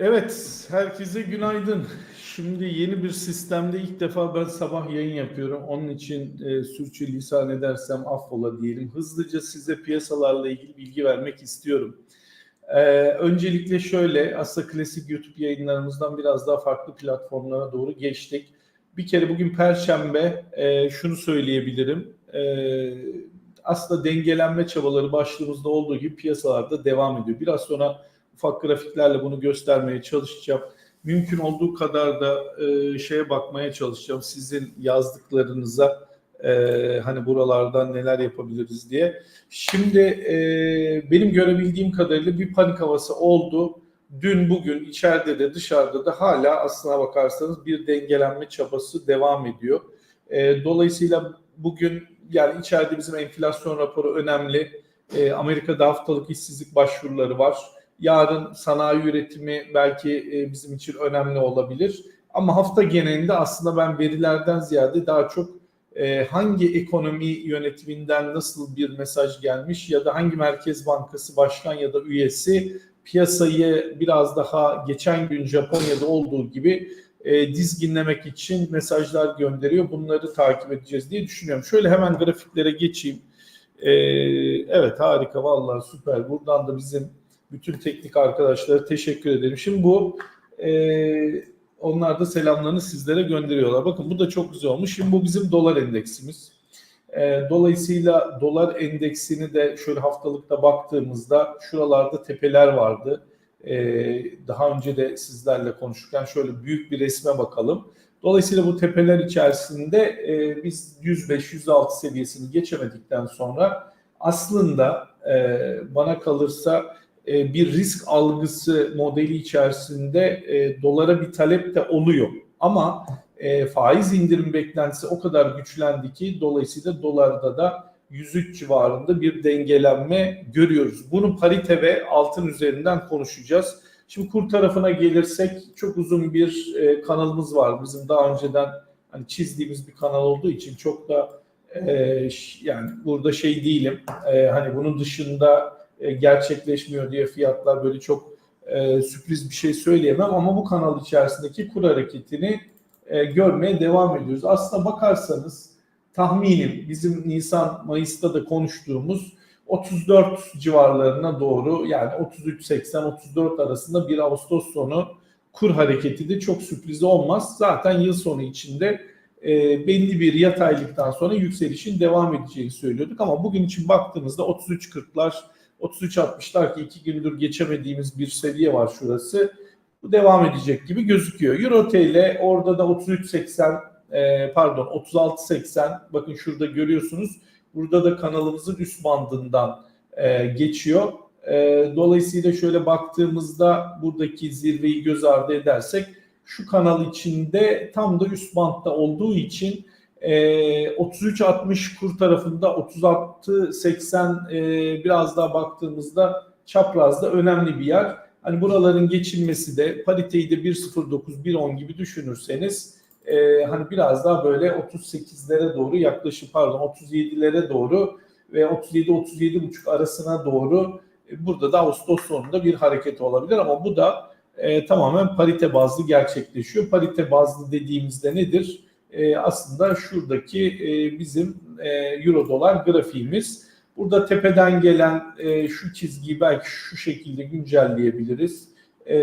Evet, herkese günaydın. Şimdi yeni bir sistemde ilk defa ben sabah yayın yapıyorum. Onun için e, sürçülisan edersem affola diyelim. Hızlıca size piyasalarla ilgili bilgi vermek istiyorum. E, öncelikle şöyle, aslında klasik YouTube yayınlarımızdan biraz daha farklı platformlara doğru geçtik. Bir kere bugün Perşembe, e, şunu söyleyebilirim. E, aslında dengelenme çabaları başlığımızda olduğu gibi piyasalarda devam ediyor. Biraz sonra ufak grafiklerle bunu göstermeye çalışacağım. Mümkün olduğu kadar da e, şeye bakmaya çalışacağım. Sizin yazdıklarınıza e, hani buralardan neler yapabiliriz diye. Şimdi e, benim görebildiğim kadarıyla bir panik havası oldu. Dün bugün içeride de dışarıda da hala aslına bakarsanız bir dengelenme çabası devam ediyor. E, dolayısıyla bugün yani içeride bizim enflasyon raporu önemli. E, Amerika'da haftalık işsizlik başvuruları var. Yarın sanayi üretimi belki e, bizim için önemli olabilir. Ama hafta genelinde aslında ben verilerden ziyade daha çok e, hangi ekonomi yönetiminden nasıl bir mesaj gelmiş ya da hangi Merkez Bankası başkan ya da üyesi piyasayı biraz daha geçen gün Japonya'da olduğu gibi e, dizginlemek için mesajlar gönderiyor. Bunları takip edeceğiz diye düşünüyorum. Şöyle hemen grafiklere geçeyim. E, evet harika vallahi süper. Buradan da bizim bütün teknik arkadaşlara teşekkür ederim. Şimdi bu e, onlar da selamlarını sizlere gönderiyorlar. Bakın bu da çok güzel olmuş. Şimdi bu bizim dolar endeksimiz. E, dolayısıyla dolar endeksini de şöyle haftalıkta baktığımızda şuralarda tepeler vardı. E, daha önce de sizlerle konuşurken şöyle büyük bir resme bakalım. Dolayısıyla bu tepeler içerisinde e, biz 105-106 seviyesini geçemedikten sonra aslında e, bana kalırsa e, bir risk algısı modeli içerisinde e, dolara bir talep de oluyor. Ama e, faiz indirim beklentisi o kadar güçlendi ki dolayısıyla dolarda da 103 civarında bir dengelenme görüyoruz. Bunu parite ve altın üzerinden konuşacağız. Şimdi kur tarafına gelirsek çok uzun bir kanalımız var. Bizim daha önceden hani çizdiğimiz bir kanal olduğu için çok da e, yani burada şey değilim. E, hani bunun dışında e, gerçekleşmiyor diye fiyatlar böyle çok e, sürpriz bir şey söyleyemem ama bu kanal içerisindeki kur hareketini e, görmeye devam ediyoruz. Aslına bakarsanız tahminim bizim Nisan Mayıs'ta da konuştuğumuz 34 civarlarına doğru yani 33.80-34 arasında bir Ağustos sonu kur hareketi de çok sürpriz olmaz. Zaten yıl sonu içinde e, belli bir yataylıktan sonra yükselişin devam edeceğini söylüyorduk ama bugün için baktığımızda 33.40'lar 33.60'lar ki iki gündür geçemediğimiz bir seviye var şurası. Bu devam edecek gibi gözüküyor. Euro TL orada da 33.80 e, pardon 36.80 bakın şurada görüyorsunuz. Burada da kanalımızın üst bandından e, geçiyor. E, dolayısıyla şöyle baktığımızda buradaki zirveyi göz ardı edersek şu kanal içinde tam da üst bantta olduğu için e, 33.60 kur tarafında 36.80 e, biraz daha baktığımızda çaprazda önemli bir yer. Hani buraların geçilmesi de pariteyi de 1.09 1.10 gibi düşünürseniz e, hani biraz daha böyle 38'lere doğru yaklaşık pardon 37'lere doğru ve 37-37,5 arasına doğru e, burada da Ağustos sonunda bir hareket olabilir ama bu da e, tamamen parite bazlı gerçekleşiyor. Parite bazlı dediğimizde nedir? E, aslında şuradaki e, bizim e, euro dolar grafiğimiz. Burada tepeden gelen e, şu çizgiyi belki şu şekilde güncelleyebiliriz. E,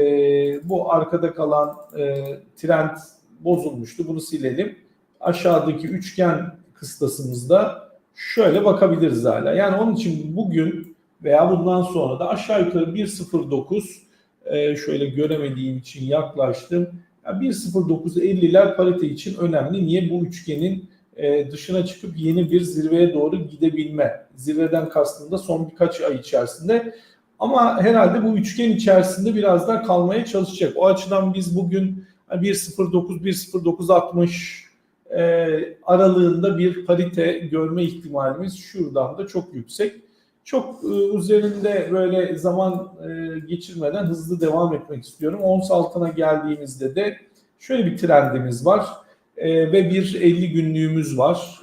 bu arkada kalan e, trend bozulmuştu. Bunu silelim. Aşağıdaki üçgen kıstasımızda şöyle bakabiliriz hala. Yani onun için bugün veya bundan sonra da aşağı yukarı 1.09 e, şöyle göremediğim için yaklaştım. Yani 1.09.50'ler parite için önemli. Niye? Bu üçgenin e, dışına çıkıp yeni bir zirveye doğru gidebilme. Zirveden kastım da son birkaç ay içerisinde. Ama herhalde bu üçgen içerisinde biraz daha kalmaya çalışacak. O açıdan biz bugün 1.09-1.09.60 e, aralığında bir parite görme ihtimalimiz şuradan da çok yüksek. Çok e, üzerinde böyle zaman e, geçirmeden hızlı devam etmek istiyorum. Ons altına geldiğimizde de şöyle bir trendimiz var e, ve bir 50 günlüğümüz var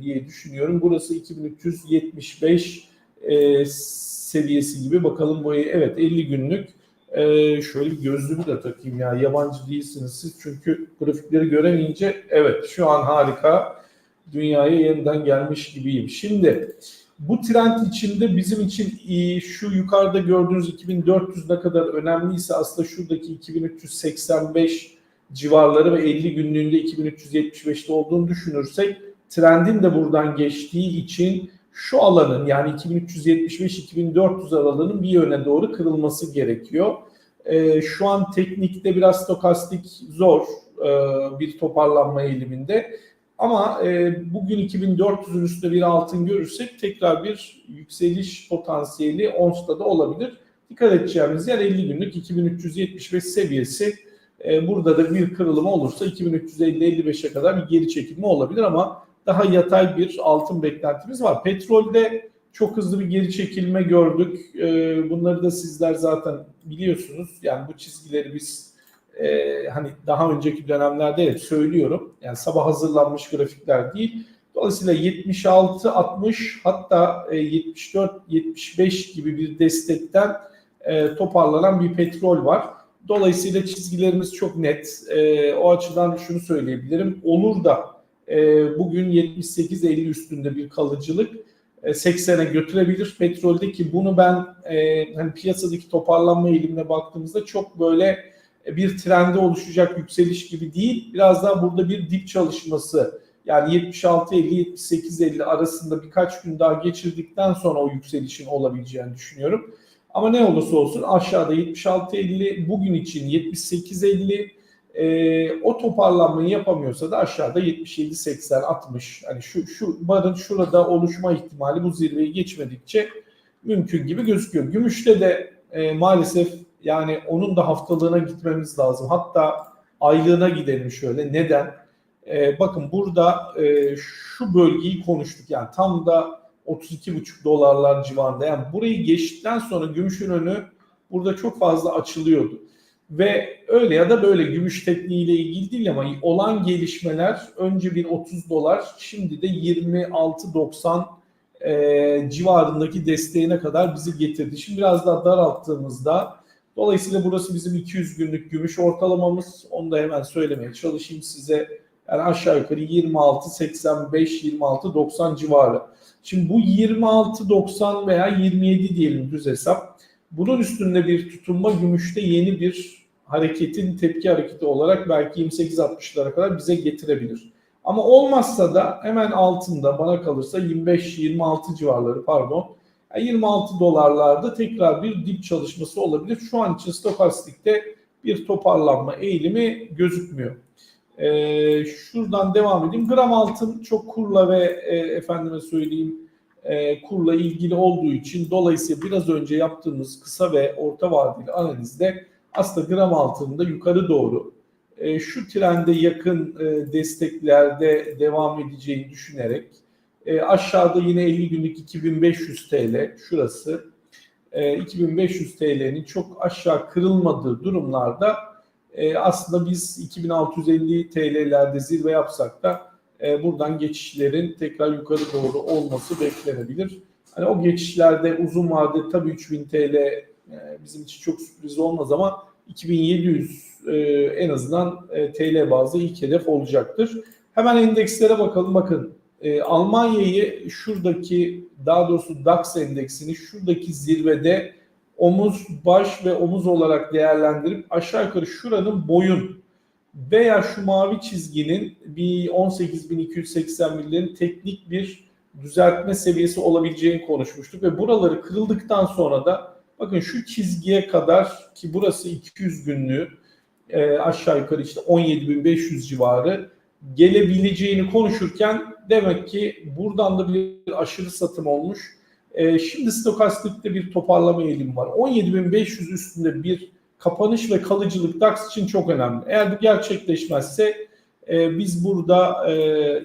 diye düşünüyorum. Burası 2375 e, seviyesi gibi bakalım bu evet 50 günlük şöyle bir gözlüğümü de takayım ya. Yabancı değilsiniz siz çünkü grafikleri göremeyince evet şu an harika. Dünyaya yeniden gelmiş gibiyim. Şimdi bu trend içinde bizim için iyi, şu yukarıda gördüğünüz 2400 ne kadar önemliyse aslında şuradaki 2385 civarları ve 50 günlüğünde 2375'te olduğunu düşünürsek trendin de buradan geçtiği için şu alanın yani 2375-2400 aralığının bir yöne doğru kırılması gerekiyor. Ee, şu an teknikte biraz stokastik zor e, bir toparlanma eğiliminde. Ama e, bugün 2400'ün üstünde bir altın görürsek tekrar bir yükseliş potansiyeli ONS'ta da olabilir. Dikkat edeceğimiz yer 50 günlük 2375 seviyesi. E, burada da bir kırılma olursa 2350-55'e kadar bir geri çekilme olabilir ama daha yatay bir altın beklentimiz var. Petrolde çok hızlı bir geri çekilme gördük. E, bunları da sizler zaten biliyorsunuz. Yani bu çizgileri biz e, hani daha önceki dönemlerde hep söylüyorum. Yani sabah hazırlanmış grafikler değil. Dolayısıyla 76 60 hatta e, 74 75 gibi bir destekten e, toparlanan bir petrol var. Dolayısıyla çizgilerimiz çok net. E, o açıdan şunu söyleyebilirim. Olur da e, bugün 78-50 üstünde bir kalıcılık e, 80'e götürebilir petrolde ki bunu ben e, hani piyasadaki toparlanma eğilimine baktığımızda çok böyle bir trende oluşacak yükseliş gibi değil. Biraz daha burada bir dip çalışması yani 76-50-78-50 arasında birkaç gün daha geçirdikten sonra o yükselişin olabileceğini düşünüyorum. Ama ne olursa olsun aşağıda 76-50 bugün için 78-50 e, o toparlanmayı yapamıyorsa da aşağıda 77-80-60 hani şu, şu barın şurada oluşma ihtimali bu zirveyi geçmedikçe mümkün gibi gözüküyor. Gümüşte de e, maalesef yani onun da haftalığına gitmemiz lazım. Hatta aylığına gidelim şöyle. Neden? Ee, bakın burada e, şu bölgeyi konuştuk. Yani tam da 32,5 dolarlar civarında. Yani burayı geçtikten sonra gümüşün önü burada çok fazla açılıyordu. Ve öyle ya da böyle gümüş tekniğiyle ilgili değil ama olan gelişmeler önce bir 30 dolar şimdi de 26.90 e, civarındaki desteğine kadar bizi getirdi. Şimdi biraz daha daralttığımızda dolayısıyla burası bizim 200 günlük gümüş ortalamamız. Onu da hemen söylemeye çalışayım size. Yani aşağı yukarı 26 85 26 90 civarı. Şimdi bu 26 90 veya 27 diyelim düz hesap. Bunun üstünde bir tutunma gümüşte yeni bir hareketin tepki hareketi olarak belki 28-60'lara kadar bize getirebilir. Ama olmazsa da hemen altında bana kalırsa 25-26 civarları pardon 26 dolarlarda tekrar bir dip çalışması olabilir. Şu an için stokastikte bir toparlanma eğilimi gözükmüyor. Ee, şuradan devam edeyim. Gram altın çok kurla ve e, efendime söyleyeyim e, kurla ilgili olduğu için dolayısıyla biraz önce yaptığımız kısa ve orta vadeli analizde aslında gram altında yukarı doğru e, şu trende yakın e, desteklerde devam edeceğini düşünerek e, aşağıda yine 50 günlük 2500 TL şurası e, 2500 TL'nin çok aşağı kırılmadığı durumlarda e, aslında biz 2650 TL'lerde zirve yapsak da e, buradan geçişlerin tekrar yukarı doğru olması beklenebilir. Hani o geçişlerde uzun vadede tabii 3000 TL e, bizim için çok sürpriz olmaz ama 2700 e, en azından e, TL bazlı ilk hedef olacaktır. Hemen endekslere bakalım. Bakın e, Almanya'yı şuradaki daha doğrusu DAX endeksini şuradaki zirvede omuz, baş ve omuz olarak değerlendirip aşağı yukarı şuranın boyun veya şu mavi çizginin bir 18.281'lerin teknik bir düzeltme seviyesi olabileceğini konuşmuştuk ve buraları kırıldıktan sonra da bakın şu çizgiye kadar ki burası 200 günlüğü e, aşağı yukarı işte 17.500 civarı gelebileceğini konuşurken demek ki buradan da bir aşırı satım olmuş. E, şimdi stokastikte bir toparlama eğilimi var. 17.500 üstünde bir kapanış ve kalıcılık DAX için çok önemli. Eğer bu gerçekleşmezse e, biz burada e,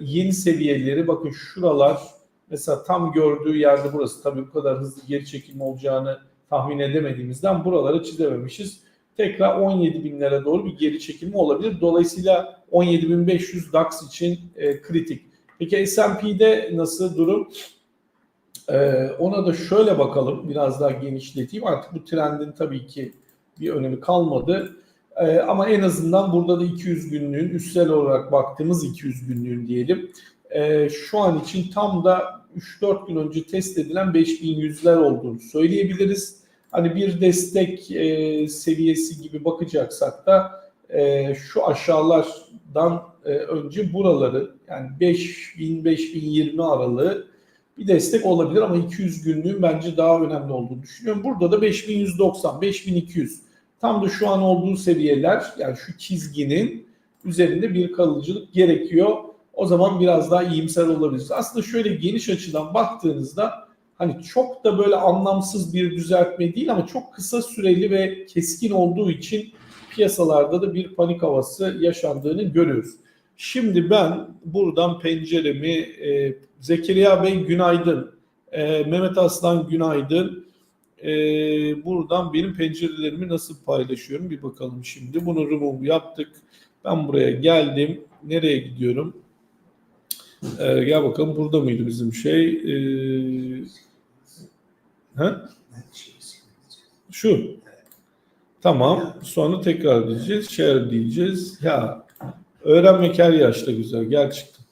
yeni seviyeleri bakın şuralar mesela tam gördüğü yerde burası tabii bu kadar hızlı geri çekilme olacağını tahmin edemediğimizden buraları çizememişiz. Tekrar 17 binlere doğru bir geri çekilme olabilir. Dolayısıyla 17.500 DAX için e, kritik. Peki S&P'de nasıl durum? Ee, ona da şöyle bakalım, biraz daha genişleteyim. Artık bu trendin tabii ki bir önemi kalmadı. E, ama en azından burada da 200 günlüğün üstsel olarak baktığımız 200 günlüğün diyelim. E, şu an için tam da 3-4 gün önce test edilen 5100'ler olduğunu söyleyebiliriz. Hani bir destek e, seviyesi gibi bakacaksak da e, şu aşağılardan e, önce buraları yani 5000-5020 aralığı bir destek olabilir ama 200 günlüğün bence daha önemli olduğunu düşünüyorum. Burada da 5190, 5200 tam da şu an olduğu seviyeler yani şu çizginin üzerinde bir kalıcılık gerekiyor. O zaman biraz daha iyimser olabiliriz. Aslında şöyle geniş açıdan baktığınızda hani çok da böyle anlamsız bir düzeltme değil ama çok kısa süreli ve keskin olduğu için piyasalarda da bir panik havası yaşandığını görüyoruz. Şimdi ben buradan penceremi e, Zekeriya Bey günaydın. E, Mehmet Aslan günaydın. E, buradan benim pencerelerimi nasıl paylaşıyorum bir bakalım şimdi. Bunu remove yaptık. Ben buraya geldim. Nereye gidiyorum? E, gel bakalım burada mıydı bizim şey? E, ha? Şu. Tamam. Sonra tekrar diyeceğiz. Share diyeceğiz. Ya öğrenmek her yaşta güzel. Gerçekten.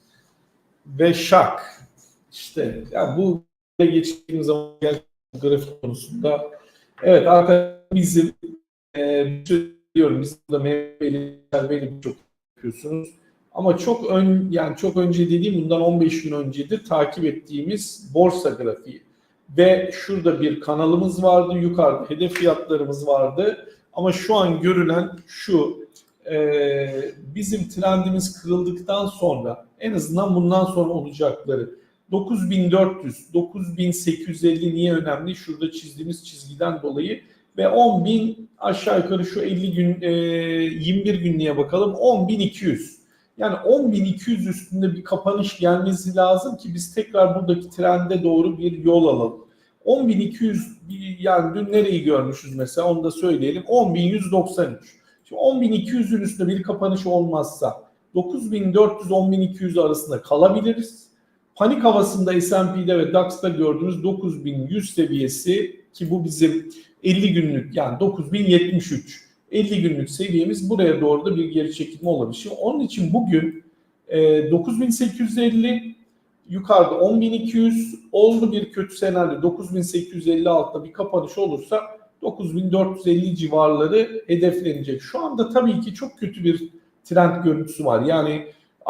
Ve şak. İşte ya bu geçtiğimiz zaman grafik konusunda evet arkadaşlar bizim e, diyorum biz de meyveli serveli çok yapıyorsunuz. Ama çok ön yani çok önce dediğim bundan 15 gün öncedir takip ettiğimiz borsa grafiği. Ve şurada bir kanalımız vardı. Yukarıda hedef fiyatlarımız vardı. Ama şu an görülen şu e, bizim trendimiz kırıldıktan sonra en azından bundan sonra olacakları 9400, 9850 niye önemli? Şurada çizdiğimiz çizgiden dolayı ve 10.000 aşağı yukarı şu 50 gün e, 21 günlüğe bakalım 10.200. Yani 10.200 üstünde bir kapanış gelmesi lazım ki biz tekrar buradaki trende doğru bir yol alalım. 10.200 yani dün nereyi görmüşüz mesela onu da söyleyelim. 10.193. Şimdi 10.200'ün üstünde bir kapanış olmazsa 9.400-10.200 arasında kalabiliriz. Panik havasında S&P'de ve DAX'ta gördüğünüz 9100 seviyesi ki bu bizim 50 günlük yani 9073 50 günlük seviyemiz buraya doğru da bir geri çekilme olabilir. Şimdi onun için bugün e, 9850 yukarıda 10200 oldu bir kötü senaryo 9850 altta bir kapanış olursa 9450 civarları hedeflenecek. Şu anda tabii ki çok kötü bir trend görüntüsü var. Yani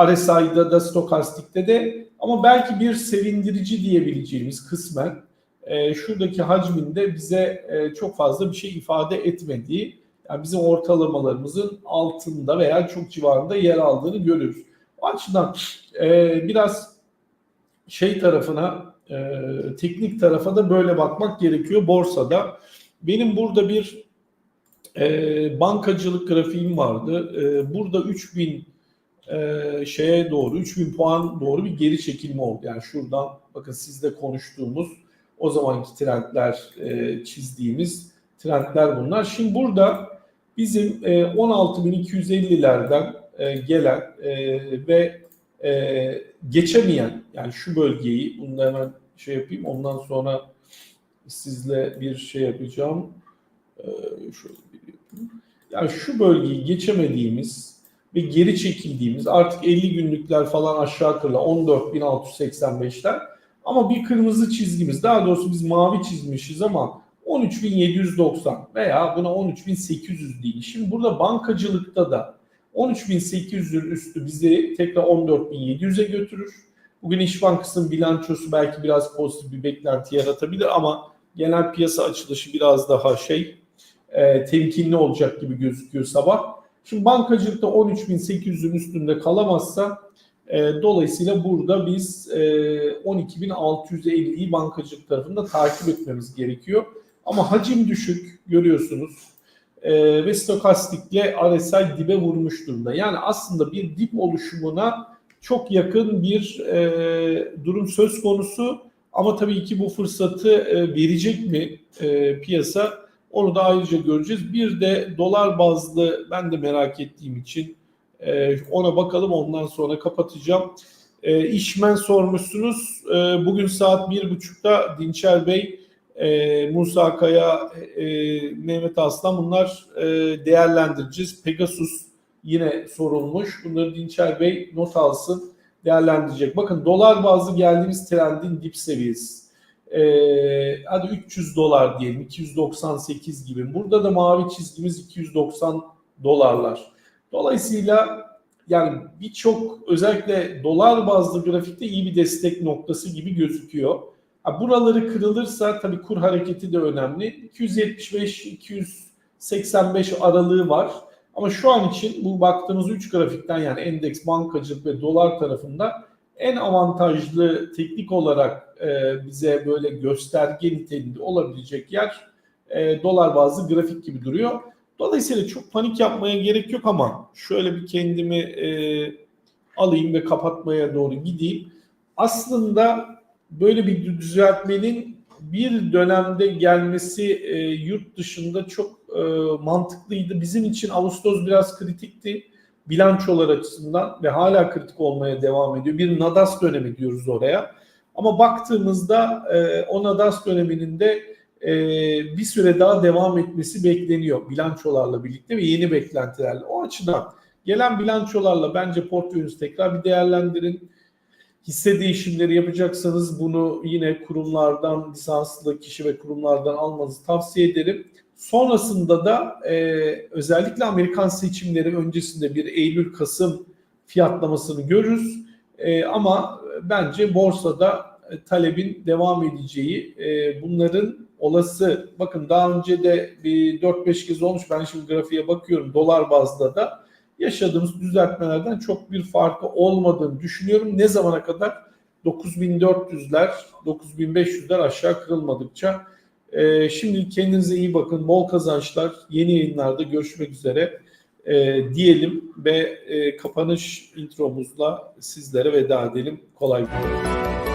RSI'da da stokastikte de ama belki bir sevindirici diyebileceğimiz kısmen e, şuradaki hacminde bize e, çok fazla bir şey ifade etmediği yani bizim ortalamalarımızın altında veya çok civarında yer aldığını görüyoruz. O açıdan e, biraz şey tarafına e, teknik tarafa da böyle bakmak gerekiyor borsada. Benim burada bir e, bankacılık grafiğim vardı. E, burada 3000 e, şeye doğru 3000 puan doğru bir geri çekilme oldu. Yani şuradan bakın sizle konuştuğumuz o zamanki trendler e, çizdiğimiz trendler bunlar. Şimdi burada bizim e, 16.250'lerden e, gelen e, ve e, geçemeyen yani şu bölgeyi bunu da hemen şey yapayım ondan sonra sizle bir şey yapacağım. E, şöyle bir. Yani şu bölgeyi geçemediğimiz ve geri çekildiğimiz artık 50 günlükler falan aşağı yukarı 14.685'ler ama bir kırmızı çizgimiz daha doğrusu biz mavi çizmişiz ama 13.790 veya buna 13.800 değil. Şimdi burada bankacılıkta da 13.800'ün üstü bizi tekrar 14.700'e götürür. Bugün İş Bankası'nın bilançosu belki biraz pozitif bir beklenti yaratabilir ama genel piyasa açılışı biraz daha şey e, temkinli olacak gibi gözüküyor sabah. Şimdi bankacılıkta 13.800'ün üstünde kalamazsa e, dolayısıyla burada biz e, 12.650'yi bankacılık tarafında takip etmemiz gerekiyor. Ama hacim düşük görüyorsunuz e, ve stokastikle RSI dibe vurmuş durumda. Yani aslında bir dip oluşumuna çok yakın bir e, durum söz konusu. Ama tabii ki bu fırsatı e, verecek mi e, piyasa onu da ayrıca göreceğiz. Bir de dolar bazlı ben de merak ettiğim için e, ona bakalım ondan sonra kapatacağım. İşmen sormuşsunuz. Bugün saat bir buçukta Dinçer Bey Musa Kaya, Mehmet Aslan bunlar değerlendireceğiz. Pegasus yine sorulmuş. Bunları Dinçer Bey not alsın değerlendirecek. Bakın dolar bazlı geldiğimiz trendin dip seviyesi. Ee, hadi 300 dolar diyelim 298 gibi. Burada da mavi çizgimiz 290 dolarlar. Dolayısıyla yani birçok özellikle dolar bazlı grafikte iyi bir destek noktası gibi gözüküyor. Ha, buraları kırılırsa tabii kur hareketi de önemli. 275-285 aralığı var. Ama şu an için bu baktığımız 3 grafikten yani endeks, bankacılık ve dolar tarafında en avantajlı teknik olarak e, bize böyle gösterge niteliğinde olabilecek yer e, dolar bazlı grafik gibi duruyor. Dolayısıyla çok panik yapmaya gerek yok ama şöyle bir kendimi e, alayım ve kapatmaya doğru gideyim. Aslında böyle bir düzeltmenin bir dönemde gelmesi yurt dışında çok e, mantıklıydı. Bizim için Ağustos biraz kritikti bilançolar açısından ve hala kritik olmaya devam ediyor. Bir Nadas dönemi diyoruz oraya. Ama baktığımızda e, o Nadas döneminin de e, bir süre daha devam etmesi bekleniyor bilançolarla birlikte ve yeni beklentilerle. O açıdan gelen bilançolarla bence portföyünüzü tekrar bir değerlendirin. Hisse değişimleri yapacaksanız bunu yine kurumlardan, lisanslı kişi ve kurumlardan almanızı tavsiye ederim. Sonrasında da e, özellikle Amerikan seçimleri öncesinde bir Eylül-Kasım fiyatlamasını görürüz. E, ama bence borsada e, talebin devam edeceği, e, bunların olası, bakın daha önce de bir 4-5 kez olmuş, ben şimdi grafiğe bakıyorum dolar bazda da yaşadığımız düzeltmelerden çok bir farkı olmadığını düşünüyorum. Ne zamana kadar? 9400'ler, 9500'ler aşağı kırılmadıkça. Ee, şimdi kendinize iyi bakın. Bol kazançlar. Yeni yayınlarda görüşmek üzere ee, diyelim ve e, kapanış intromuzla sizlere veda edelim. Kolay gelsin.